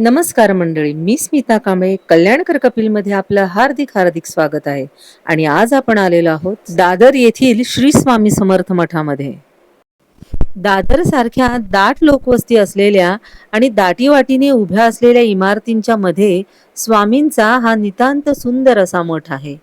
नमस्कार मंडळी मी स्मिता कांबळे. कल्याणकर कपिलमध्ये आपलं हार्दिक हार्दिक स्वागत आहे. आणि आज आपण आलेलो आहोत दादर येथील श्री स्वामी समर्थ मठामध्ये. दादर सारख्या दाट लोकवस्ती असलेल्या आणि दाटीवाटीने उभ्या असलेल्या इमारतींच्या मध्ये स्वामींचा हा नितांत सुंदर असा मठ आहे.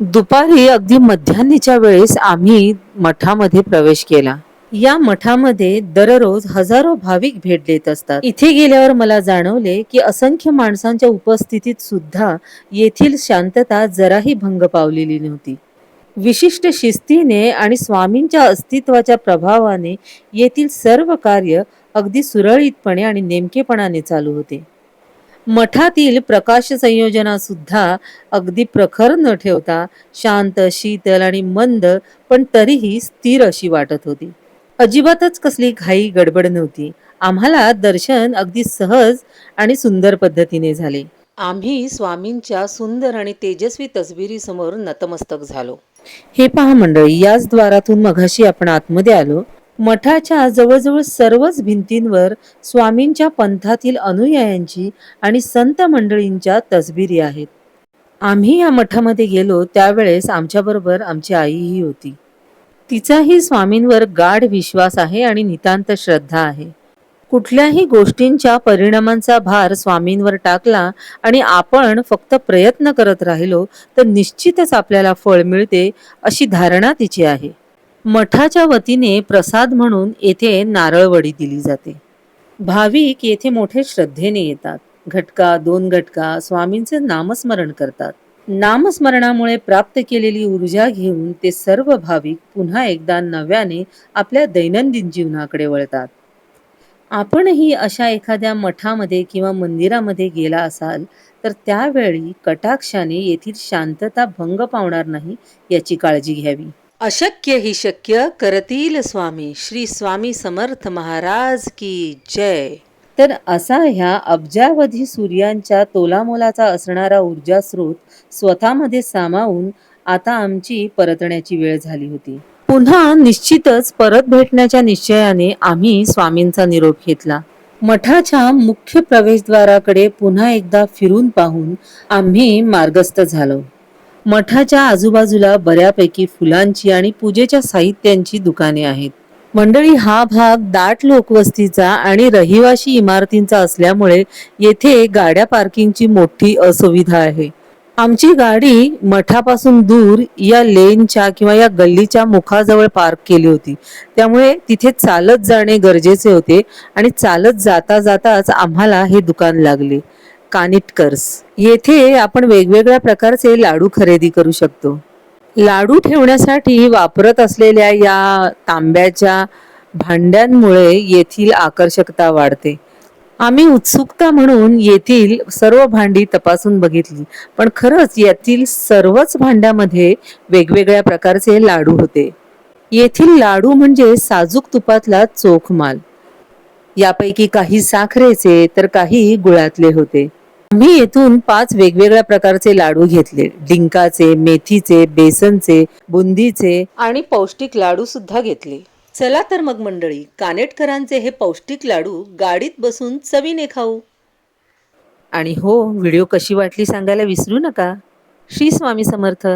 दुपारी अगदी मध्यान्हीच्या वेळेस आम्ही मठामध्ये प्रवेश केला. या मठामध्ये दररोज हजारो भाविक भेट देत असतात. इथे गेल्यावर मला जाणवले की असंख्य माणसांच्या उपस्थितीत सुद्धा येथील शांतता जराही भंग पावलेली नव्हती. विशिष्ट शिस्तीने आणि स्वामींच्या अस्तित्वाच्या प्रभावाने येथील सर्व कार्य अगदी सुरळीतपणे आणि नेमकेपणाने चालू होते. मठातील प्रकाश संयोजना सुद्धा अगदी प्रखर न ठेवता शांत शीतल आणि मंद पण तरीही स्थिर अशी वाटत होती. अजिबातच कसली घाई गडबड नव्हती. आम्हाला दर्शन अगदी सहज आणि सुंदर पद्धतीने झाले. आम्ही स्वामींच्या सुंदर आणि तेजस्वी तसबिरी समोर नतमस्तक झालो. हे पहा मंडळी याच द्वारातून मघाशी आपण आतमध्ये आलो. मठाच्या जवळजवळ सर्वच भिंतींवर स्वामींच्या पंथातील अनुयायांची आणि संत मंडळींच्या तसबिरी आहेत. आम्ही या मठामध्ये गेलो त्यावेळेस आमच्याबरोबर आमची आईही होती. तिचाही स्वामींवर गाढ विश्वास आहे आणि नितांत श्रद्धा आहे. कुठल्याही गोष्टींच्या परिणामांचा भार स्वामींवर टाकला आणि आपण फक्त प्रयत्न करत राहिलो तर निश्चितच आपल्याला फळ मिळते अशी धारणा तिची आहे. मठाच्या वतीने प्रसाद म्हणून येथे नारळवडी दिली जाते. भाविक येथे मोठे श्रद्धेने येतात. घटका दोन घटका स्वामींचे नामस्मरण करतात. नामस्मरणामुळे प्राप्त केलेली ऊर्जा घेऊन ते सर्व भाविक पुन्हा एकदा नव्याने आपल्या दैनंदिन जीवनाकडे वळतात. आपणही अशा एखाद्या मठामध्ये किंवा मंदिरामध्ये गेला असाल तर त्यावेळी कटाक्षाने येथील शांतता भंग पावणार नाही याची काळजी घ्यावी. अशक्य ही शक्य करतील स्वामी. श्री स्वामी समर्थ महाराज की जय. तर असा ह्या अब्जावधी सूर्यांच्या तोलामोलाचा असणारा ऊर्जा स्रोत स्वतःमध्ये सामावून आता आमची परतण्याची वेळ झाली होती. पुन्हा निश्चितच परत भेटण्याच्या निश्चयाने आम्ही स्वामींचा निरोप घेतला. मठाच्या मुख्य प्रवेशद्वाराकडे पुन्हा एकदा फिरून पाहून आम्ही मार्गस्थ झालो. मठाच्या आजूबाजूला बऱ्यापैकी फुलांची आणि पूजेच्या साहित्यांची दुकाने आहेत. मंडळी हा भाग दाट लोकवस्तीचा आणि रहिवाशी इमारतींचा असल्यामुळे येथे गाड्या पार्किंगची मोठी असुविधा आहे. आमची गाडी मठापासून दूर या लेनच्या किंवा या गल्लीच्या मुखाजवळ पार्क केली होती. त्यामुळे तिथे चालत जाणे गरजेचे होते आणि चालत जाता जाताच आम्हाला हे दुकान लागले. कानिटकर्स. येथे आपण वेगवेगळ्या प्रकारचे लाडू खरेदी करू शकतो. लाडू ठेवण्यासाठी वापरत असलेल्या या तांब्याच्या भांड्यांमुळे येथील आकर्षकता वाढते. आम्ही उत्सुकता म्हणून येथील सर्व भांडी तपासून बघितली पण खरंच यातील सर्वच भांड्यामध्ये वेगवेगळ्या प्रकारचे लाडू होते. येथील लाडू म्हणजे साजूक तुपातला चोख माल यापैकी काही साखरेचे तर काही गुळातले होते. आम्ही येथून पाच वेगवेगळ्या प्रकारचे लाडू घेतले. डिंकाचे मेथीचे बेसनचे बुंदीचे. आणि पौष्टिक लाडू सुद्धा घेतले. चला तर मग मंडळी कानेटकरांचे हे पौष्टिक लाडू गाडीत बसून चवीने खाऊ. आणि हो व्हिडिओ कशी वाटली सांगायला विसरू नका. श्री स्वामी समर्थ.